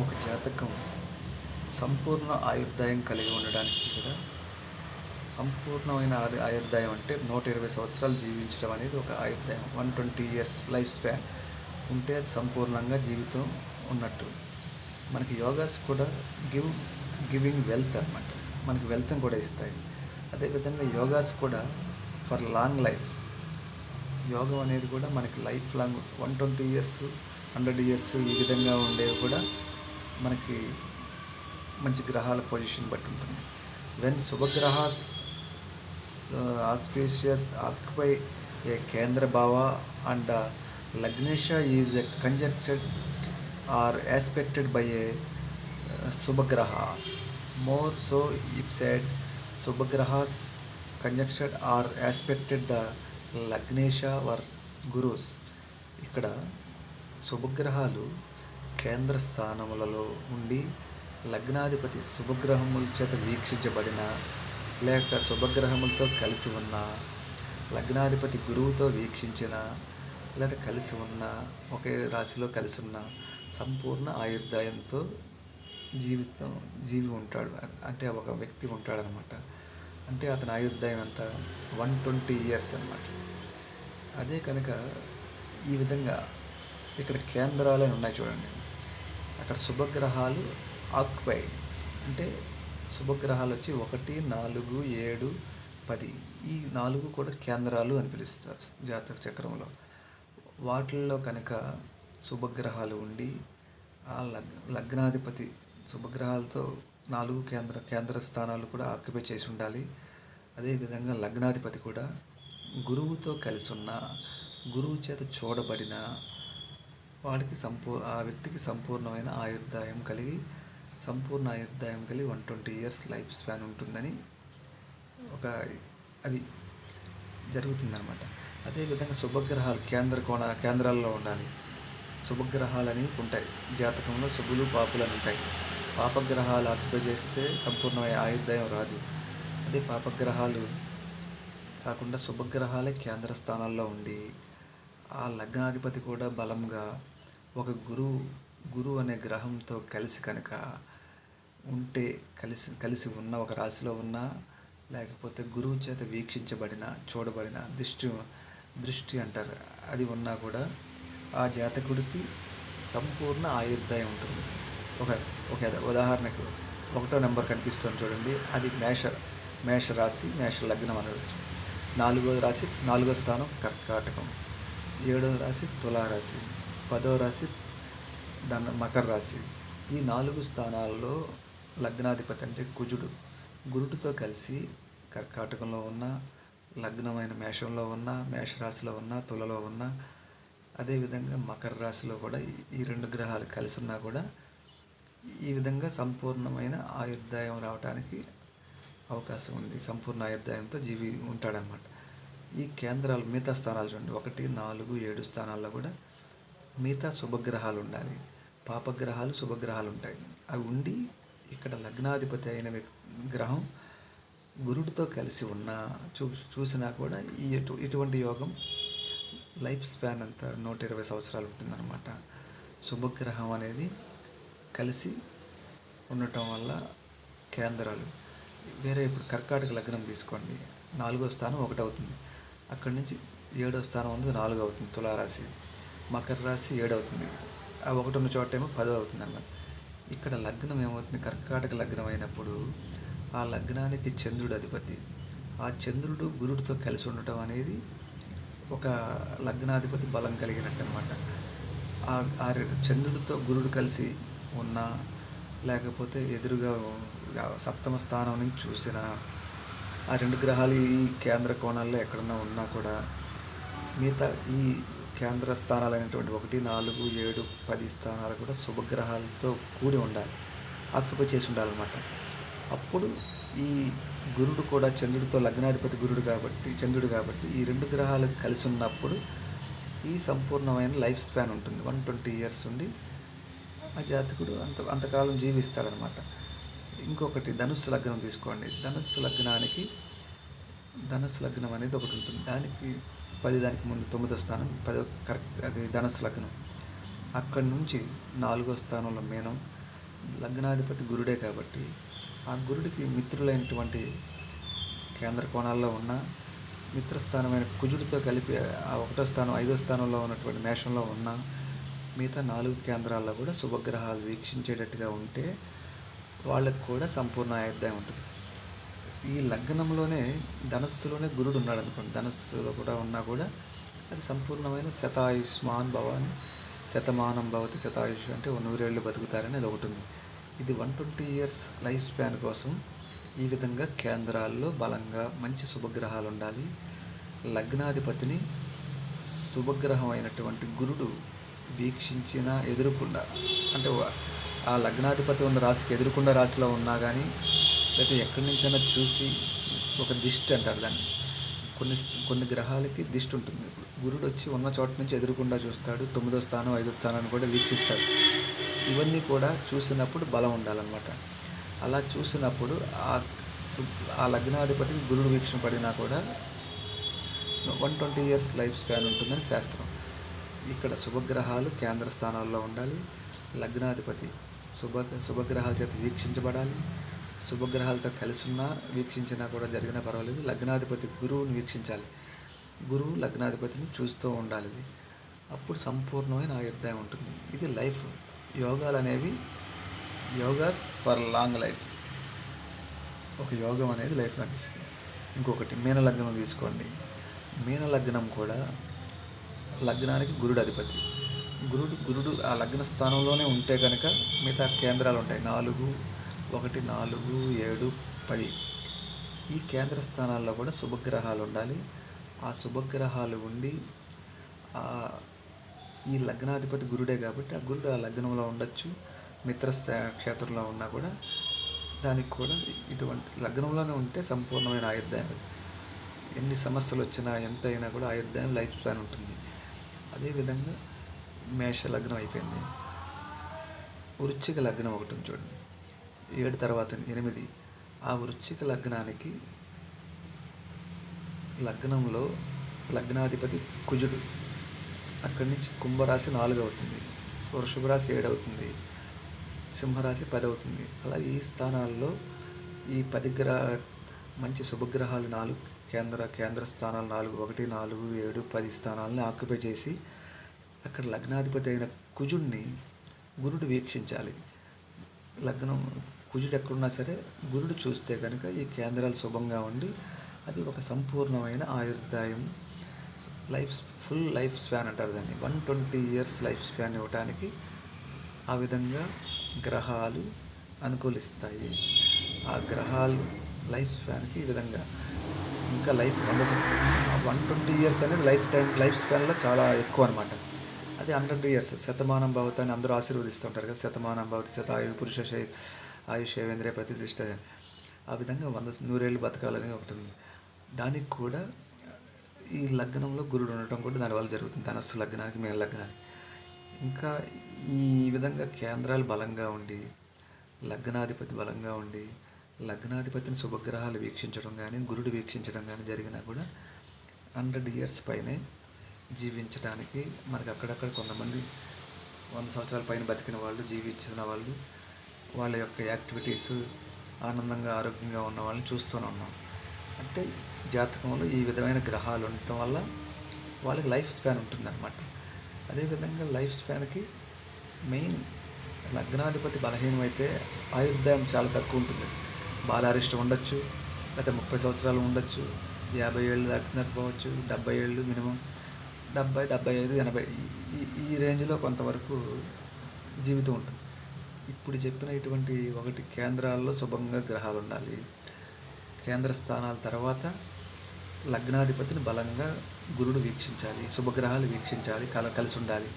ఒక జాతకం సంపూర్ణ ఆయుర్దాయం కలిగి ఉండడానికి కూడా సంపూర్ణమైన ఆయుర్దాయం అంటే నూట ఇరవై సంవత్సరాలు జీవించడం అనేది ఒక ఆయుర్దాయం. One twenty years life span ఉంటే అది సంపూర్ణంగా జీవితం ఉన్నట్టు. మనకి యోగాస్ కూడా గివ్ గివింగ్ వెల్త్ అనమాట మనకి వెల్త్ని కూడా ఇస్తాయి. అదేవిధంగా యోగాస్ కూడా ఫర్ లాంగ్ లైఫ్ యోగం అనేది కూడా మనకి life long one twenty years hundred years ఈ విధంగా ఉండేవి కూడా మనకి మంచి గ్రహాల పొజిషన్ బట్టి ఉంటుంది. When shubhagrahas auspicious occupy a కేంద్ర భావ and లగ్నేష is a conjuncted or aspected by a శుభగ్రహాస్. More so if said శుభగ్రహాస్ conjuncted or aspected the లగ్నేష were gurus. ఇక్కడ శుభగ్రహాలు కేంద్ర స్థానములలో ఉండి లగ్నాధిపతి శుభగ్రహముల చేత వీక్షించబడిన లేక శుభగ్రహములతో కలిసి ఉన్న లగ్నాధిపతి గురువుతో వీక్షించిన లేదా కలిసి ఉన్న ఒకే రాశిలో కలిసి ఉన్న సంపూర్ణ ఆయుర్దాయంతో జీవితం జీవి ఉంటాడు. అంటే ఒక వ్యక్తి ఉంటాడనమాట. అంటే అతని ఆయుర్దాయం ఎంత? వన్ ట్వంటీ ఇయర్స్ అనమాట అదే కనుక ఈ విధంగా ఇక్కడ కేంద్రాలు ఉన్నాయి చూడండి. అక్కడ శుభగ్రహాలు ఆక్యుపై అంటే శుభగ్రహాలు వచ్చి ఒకటి నాలుగు ఏడు పది. ఈ నాలుగు కూడా కేంద్రాలు అని పిలుస్తారు జాతక చక్రంలో. వాటిల్లో కనుక శుభగ్రహాలు ఉండి ఆ లగ్ లగ్నాధిపతి శుభగ్రహాలతో నాలుగు కేంద్ర కేంద్ర స్థానాలు కూడా ఆక్యుపై చేసి ఉండాలి. అదేవిధంగా లగ్నాధిపతి కూడా గురువుతో కలిసి ఉన్న గురువు చేత చూడబడిన వాడికి సంపూ ఆ వ్యక్తికి సంపూర్ణమైన ఆయుర్దాయం కలిగి సంపూర్ణ ఆయుర్దాయం కలిగి one twenty years life span ఉంటుందని ఒక అది జరుగుతుందన్నమాట. అదేవిధంగా శుభగ్రహాలు కేంద్ర కోణ కేంద్రాల్లో ఉండాలి. శుభగ్రహాలు అనేవి ఉంటాయి. జాతకంలో శుభులు పాపులు అని ఉంటాయి. పాపగ్రహాలు ఆక్యుపై చేస్తే సంపూర్ణమైన ఆయుర్దాయం రాదు. అదే పాపగ్రహాలు కాకుండా శుభగ్రహాలే కేంద్ర స్థానాల్లో ఉండి ఆ లగ్నాధిపతి కూడా బలంగా ఒక గురువు గురువు అనే గ్రహంతో కలిసి కనుక ఉంటే కలిసి కలిసి ఉన్న ఒక రాశిలో ఉన్న లేకపోతే గురువు చేత వీక్షించబడిన చూడబడిన దృష్టి దృష్టి అంటారు అది ఉన్నా కూడా ఆ జాతకుడికి సంపూర్ణ ఆయుర్దాయం ఉంటుంది. ఒక ఒక ఉదాహరణకు ఒకటో నెంబర్ కనిపిస్తుంది చూడండి అది మేష మేష రాశి మేష లగ్నం అనవచ్చు. నాలుగో రాశి నాలుగో స్థానం కర్కాటకం. ఏడవ రాశి తులారాశి. పదవ రాశి దన మకర రాశి. ఈ నాలుగు స్థానాల్లో లగ్నాధిపతి అంటే కుజుడు. గురుడితో కలిసి కర్కాటకంలో ఉన్న లగ్నమైన మేషంలో ఉన్న మేషరాశిలో ఉన్న తులలో ఉన్న అదేవిధంగా మకర రాశిలో కూడా ఈ రెండు గ్రహాలు కలిసి ఉన్నా కూడా ఈ విధంగా సంపూర్ణమైన ఆయుర్దాయం రావడానికి అవకాశం ఉంది. సంపూర్ణ ఆయుర్దాయంతో జీవి ఉంటాడనమాట. ఈ కేంద్రాలు మిగతా స్థానాలు చూడండి. ఒకటి నాలుగు ఏడు స్థానాల్లో కూడా మిగతా శుభగ్రహాలు ఉండాలి పాపగ్రహాలు శుభగ్రహాలు ఉంటాయి అవి ఉండి ఇక్కడ లగ్నాధిపతి అయిన గ్రహం గురుడితో కలిసి ఉన్న చూ చూసినా కూడా ఈ ఎటు ఇటువంటి యోగం లైఫ్ స్పాన్ అంతా నూట ఇరవై సంవత్సరాలు ఉంటుందన్నమాట శుభగ్రహం అనేది కలిసి ఉండటం వల్ల కేంద్రాలు. వేరే ఇప్పుడు కర్కాటక లగ్నం తీసుకోండి. నాలుగో స్థానం ఒకటి అవుతుంది అక్కడి నుంచి ఏడో స్థానం ఉంది నాలుగు అవుతుంది తులారాశి. మకర రాశి ఏడు అవుతుంది ఆ ఒకటి ఉన్న చోట ఏమో పదో అవుతుంది అన్నమాట. ఇక్కడ లగ్నం ఏమవుతుంది? కర్కాటక లగ్నం అయినప్పుడు ఆ లగ్నానికి చంద్రుడు అధిపతి. ఆ చంద్రుడు గురుడితో కలిసి ఉండటం అనేది ఒక లగ్నాధిపతి బలం కలిగినట్టు అనమాట ఆ చంద్రుడితో గురుడు కలిసి ఉన్నా లేకపోతే ఎదురుగా సప్తమ స్థానం నుంచి చూసిన ఆ రెండు గ్రహాలు ఈ కేంద్ర కోణాల్లో ఎక్కడన్నా ఉన్నా కూడా మిగతా ఈ కేంద్ర స్థానాలైనటువంటి ఒకటి నాలుగు ఏడు పది స్థానాలు కూడా శుభగ్రహాలతో కూడి ఉండాలి ఆక్యుపై చేసి ఉండాలన్నమాట. అప్పుడు ఈ గురుడు కూడా చంద్రుడితో లగ్నాధిపతి గురుడు కాబట్టి చంద్రుడు కాబట్టి ఈ రెండు గ్రహాలు కలిసి ఉన్నప్పుడు ఈ సంపూర్ణమైన లైఫ్ స్పాన్ ఉంటుంది. వన్ ట్వంటీ ఇయర్స్ ఉండి ఆ జాతకుడు అంత అంతకాలం జీవిస్తాడనమాట ఇంకొకటి ధనుస్సు లగ్నం తీసుకోండి. ధనుస్సు లగ్నానికి ధనుస్సు లగ్నం అనేది ఒకటి ఉంటుంది. దానికి పది దానికి ముందు తొమ్మిదో స్థానం పదో కరెక్ట్ అది ధనస్సు లగ్నం. అక్కడి నుంచి నాలుగో స్థానంలో మీనం. లగ్నాధిపతి గురుడే కాబట్టి ఆ గురుడికి మిత్రులైనటువంటి కేంద్ర కోణాల్లో ఉన్న మిత్రస్థానమైన కుజుడితో కలిపి ఆ ఒకటో స్థానం ఐదో స్థానంలో ఉన్నటువంటి మేషంలో ఉన్న మిగతా నాలుగు కేంద్రాల్లో కూడా శుభగ్రహాలు వీక్షించేటట్టుగా ఉంటే వాళ్ళకు కూడా సంపూర్ణ ఆయుర్దాయం ఉంటుంది. ఈ లగ్నంలోనే ధనస్సులోనే గురుడు ఉన్నాడు అనుకోండి ధనస్సులో కూడా ఉన్నా కూడా అది సంపూర్ణమైన శతాయుష్మాన్ భవాని శతమానం భవతి శతాయుష్ అంటే నూరేళ్ళు బతుకుతారని అది ఒకటి ఉంది. ఇది one twenty years life span కోసం ఈ విధంగా కేంద్రాల్లో బలంగా మంచి శుభగ్రహాలు ఉండాలి. లగ్నాధిపతిని శుభగ్రహం అయినటువంటి గురుడు వీక్షించిన ఎదురుకుండా అంటే ఆ లగ్నాధిపతి ఉన్న రాశికి ఎదురుకుండా రాశిలో ఉన్నా కానీ లేకపోతే ఎక్కడి నుంచైనా చూసి ఒక దిష్టి అంటారు దాన్ని. కొన్ని కొన్ని గ్రహాలకి దిష్టి ఉంటుంది. గురుడు వచ్చి ఉన్న చోట నుంచి ఎదురుకుండా చూస్తాడు తొమ్మిదో స్థానం ఐదో స్థానాన్ని కూడా వీక్షిస్తాడు. ఇవన్నీ కూడా చూసినప్పుడు బలం ఉండాలన్నమాట. అలా చూసినప్పుడు ఆ సు- ఆ లగ్నాధిపతికి గురుడు వీక్షణ పడినా కూడా one twenty years life span ఉంటుందని శాస్త్రం. ఇక్కడ శుభగ్రహాలు కేంద్ర స్థానాల్లో ఉండాలి. లగ్నాధిపతి శుభ శుభగ్రహాల చేత వీక్షించబడాలి. శుభగ్రహాలతో కలిసి ఉన్నా వీక్షించినా కూడా జరిగినా పర్వాలేదు. లగ్నాధిపతి గురువుని వీక్షించాలి. గురువు లగ్నాధిపతిని చూస్తూ ఉండాలి. ఇది అప్పుడు సంపూర్ణమైన ఆయుర్దాయం ఉంటుంది. ఇది లైఫ్. యోగాలు అనేవి యోగాస్ ఫర్ లాంగ్ లైఫ్. ఒక యోగం అనేది లైఫ్ ఇస్తుంది. ఇంకొకటి మీన లగ్నం తీసుకోండి. మీన లగ్నం కూడా లగ్నానికి గురుడు అధిపతి గురుడు గురుడు ఆ లగ్న స్థానంలోనే ఉంటే కనుక మిగతా కేంద్రాలు ఉంటాయి. నాలుగు ఒకటి నాలుగు ఏడు పది. ఈ కేంద్ర స్థానాల్లో కూడా శుభగ్రహాలు ఉండాలి. ఆ శుభగ్రహాలు ఉండి ఈ లగ్నాధిపతి గురుడే కాబట్టి ఆ గురుడు ఆ లగ్నంలో ఉండొచ్చు. మిత్ర స్థా- క్షేత్రంలో ఉన్నా కూడా దానికి కూడా ఇటువంటి లగ్నంలోనే ఉంటే సంపూర్ణమైన ఆయుర్దాయం. ఎన్ని సమస్యలు వచ్చినా ఎంత అయినా కూడా ఆయుర్దాయం లైఫ్ ప్లాన్ ఉంటుంది. అదేవిధంగా మేష లగ్నం అయిపోయింది. వృచ్చిక లగ్నం ఒకటి చూడండి. ఏడు తర్వాత ఎనిమిది. ఆ వృశ్చిక లగ్నానికి లగ్నంలో లగ్నాధిపతి కుజుడు. అక్కడి నుంచి కుంభరాశి నాలుగు అవుతుంది. వృషభ రాశి ఏడు అవుతుంది. సింహరాశి పది అవుతుంది. అలా ఈ స్థానాల్లో ఈ పది గ్రహ మంచి శుభగ్రహాలు నాలుగు కేంద్ర కేంద్ర స్థానాలు నాలుగు ఒకటి నాలుగు ఏడు పది స్థానాలను ఆక్యుపై చేసి అక్కడ లగ్నాధిపతి అయిన కుజుడిని గురుడు వీక్షించాలి. లగ్నం కుజుడు ఎక్కడున్నా సరే గురుడు చూస్తే కనుక ఈ కేంద్రాలు శుభంగా ఉండి అది ఒక సంపూర్ణమైన ఆయుర్దాయం. లైఫ్ ఫుల్ లైఫ్ స్పాన్ అంటారు దాన్ని. One twenty years life span ఇవ్వడానికి ఆ విధంగా గ్రహాలు అనుకూలిస్తాయి. ఆ గ్రహాలు లైఫ్ స్పాన్కి ఈ విధంగా ఇంకా లైఫ్ వంద వన్ ట్వంటీ ఇయర్స్ అనేది లైఫ్ టైం లైఫ్ స్పాన్లో చాలా ఎక్కువ అనమాట అది హండ్రెడ్ ఇయర్స్ శతమానం భవతి అని అందరూ ఆశీర్వదిస్తుంటారు కదా శతమానం భవతి శతాయు పురుష ఆయుష్ ఏవేంద్రియ ప్రతిష్ట ఆ విధంగా వంద నూరేళ్ళు బతకాలని ఒకటి ఉంది. దానికి కూడా ఈ లగ్నంలో గురుడు ఉండటం కూడా దానివల్ల జరుగుతుంది. ధనస్సు లగ్నానికి మేము లగ్నానికి. ఇంకా ఈ విధంగా కేంద్రాలు బలంగా ఉండి లగ్నాధిపతి బలంగా ఉండి లగ్నాధిపతిని శుభగ్రహాలు వీక్షించడం కానీ గురుడు వీక్షించడం కానీ జరిగినా కూడా హండ్రెడ్ ఇయర్స్ పైనే జీవించడానికి మనకి అక్కడక్కడ కొంతమంది వంద సంవత్సరాల పైన బతికిన వాళ్ళు జీవించిన వాళ్ళు వాళ్ళ యొక్క యాక్టివిటీస్ ఆనందంగా ఆరోగ్యంగా ఉన్న వాళ్ళని చూస్తూనే ఉన్నాం. అంటే జాతకంలో ఈ విధమైన గ్రహాలు ఉండటం వల్ల వాళ్ళకి లైఫ్ స్పాన్ ఉంటుందన్నమాట. అదేవిధంగా లైఫ్ స్పాన్కి మెయిన్ లగ్నాధిపతి బలహీనమైతే ఆయుర్దాయం చాలా తక్కువ ఉంటుంది. బాలారిష్టం ఉండొచ్చు లేకపోతే ముప్పై సంవత్సరాలు ఉండొచ్చు యాభై ఏళ్ళు దాటిన పోవచ్చు డెబ్బై ఏళ్ళు మినిమం డెబ్బై డెబ్బై ఐదు ఎనభై ఈ- ఈ రేంజ్లో కొంతవరకు జీవితం ఉంటుంది. ఇప్పుడు చెప్పిన ఇటువంటి ఒకటి కేంద్రాల్లో శుభంగా గ్రహాలు ఉండాలి కేంద్ర స్థానాల తర్వాత లగ్నాధిపతిని బలంగా గురుడు వీక్షించాలి శుభగ్రహాలు వీక్షించాలి కల కలిసి ఉండాలి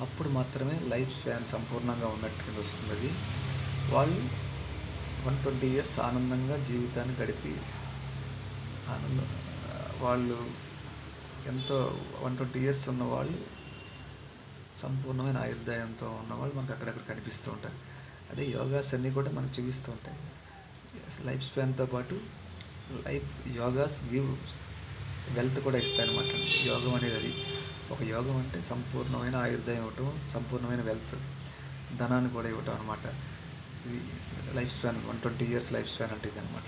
అప్పుడు మాత్రమే లైఫ్ స్పాన్ సంపూర్ణంగా ఉన్నట్టు వస్తుంది అది వాళ్ళు వన్ ట్వంటీ ఇయర్స్ ఆనందంగా జీవితాన్ని గడిపి ఆనందం వాళ్ళు ఎంతో వన్ ట్వంటీ ఇయర్స్ ఉన్న వాళ్ళు సంపూర్ణమైన ఆయుర్దాయంతో ఉన్నవాళ్ళు మనకు అక్కడక్కడ కనిపిస్తూ ఉంటారు. అదే యోగాస్ అన్నీ కూడా మనకు చూపిస్తూ ఉంటాయి. లైఫ్ స్పాన్తో పాటు లైఫ్ యోగాస్ గివ్ వెల్త్ కూడా ఇస్తాయి అనమాట యోగం అనేది అది. ఒక యోగం అంటే సంపూర్ణమైన ఆయుర్దాయం ఇవ్వటం సంపూర్ణమైన వెల్త్ ధనాన్ని కూడా ఇవ్వటం అనమాట ఇది life span one twenty years life span అంటే ఇది అనమాట